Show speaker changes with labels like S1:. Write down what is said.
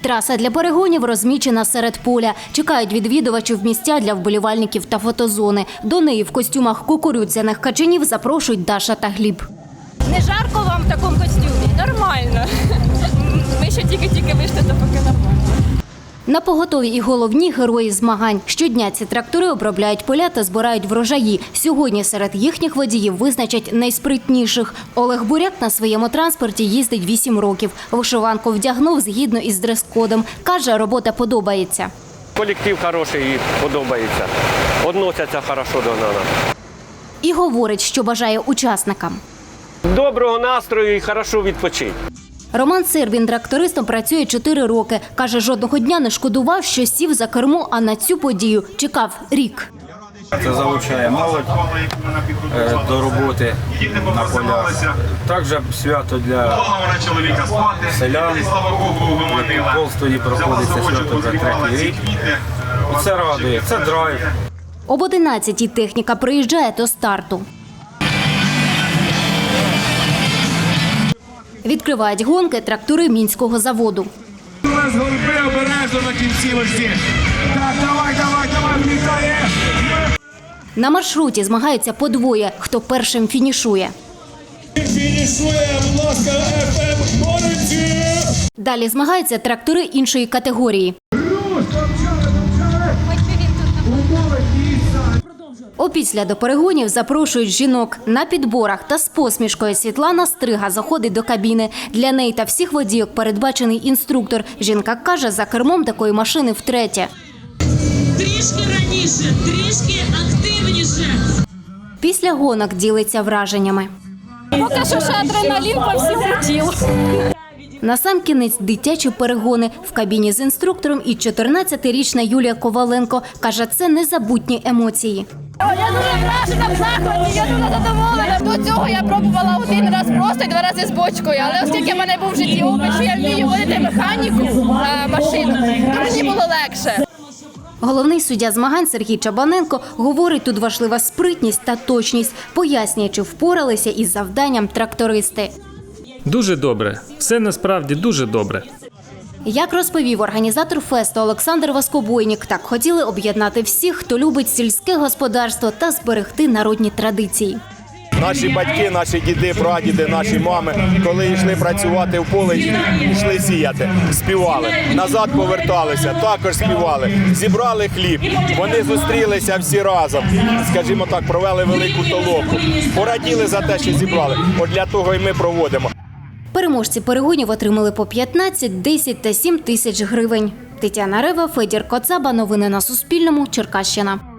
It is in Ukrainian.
S1: Траса для перегонів розмічена серед поля. Чекають відвідувачів місця для вболівальників та фотозони. До неї в костюмах кукурудзяних качанів запрошують Даша та Гліб.
S2: Не жарко вам в такому костюмі? Нормально. Ми ще тільки-тільки вийшли, то поки нормально.
S1: На поготові і головні герої змагань. Щодня ці трактори обробляють поля та збирають врожаї. Сьогодні серед їхніх водіїв визначать найспритніших. Олег Буряк на своєму транспорті їздить 8 років. Вишиванку вдягнув згідно із дрес-кодом. Каже, робота подобається.
S3: Колектив хороший і подобається. Односяться хорошо до нас.
S1: І говорить, що бажає учасникам.
S3: Доброго настрою і хорошо відпочити.
S1: Роман Сербін трактористом працює 4 роки. Каже, жодного дня не шкодував, що сів за кермо, а на цю подію чекав рік.
S4: Це залучає молодь е, до роботи на полях. Також свято для селян. В Полстові проходиться свято вже третій рік. Це радує, це драйв.
S1: Об 11-й техніка приїжджає до старту. Відкривають гонки трактори мінського заводу.
S5: У нас голуби обережно на кінцівочці. Так, давай, давай, давай, влітає.
S1: На маршруті змагаються подвоє, хто першим фінішує.
S5: Фінішує, будь ласка, ФМ Горинці.
S1: Далі змагаються трактори іншої категорії. Опісля до перегонів запрошують жінок на підборах та з посмішкою. Світлана Стрига заходить до кабіни. Для неї та всіх водійок передбачений інструктор. Жінка каже, за кермом такої машини втретє.
S6: Трішки раніше, трішки активніше.
S1: Після гонок ділиться враженнями.
S2: Поки що ще адреналін по всьому тілу.
S1: Насамкінець дитячі перегони в кабіні з інструктором і 14-річна Юлія Коваленко каже, це незабутні емоції.
S2: Я дуже вражена в захваті, я дуже задоволена. До цього я пробувала один раз просто і два рази з бочкою. Але оскільки в мене був в житті опит, що я вмію водити механіку а, машину, то мені було легше.
S1: Головний суддя змагань Сергій Чабаненко говорить, тут важлива спритність та точність, пояснює, чи впоралися із завданням трактористи.
S7: Дуже добре. Все насправді дуже добре.
S1: Як розповів організатор фесту Олександр Воскобойнік, так хотіли об'єднати всіх, хто любить сільське господарство та зберегти народні традиції.
S8: Наші батьки, наші діди, прадіди, наші мами, коли йшли працювати в поле, йшли сіяти, співали. Назад поверталися, також співали. Зібрали хліб. Вони зустрілися всі разом. Скажімо так, провели велику толоку. Пораділи за те, що зібрали. От для того і ми проводимо.
S1: Переможці перегонів отримали по 15, 10 та 7 тисяч гривень. Тетяна Рева, Федір Коцаба. Новини на Суспільному. Черкащина.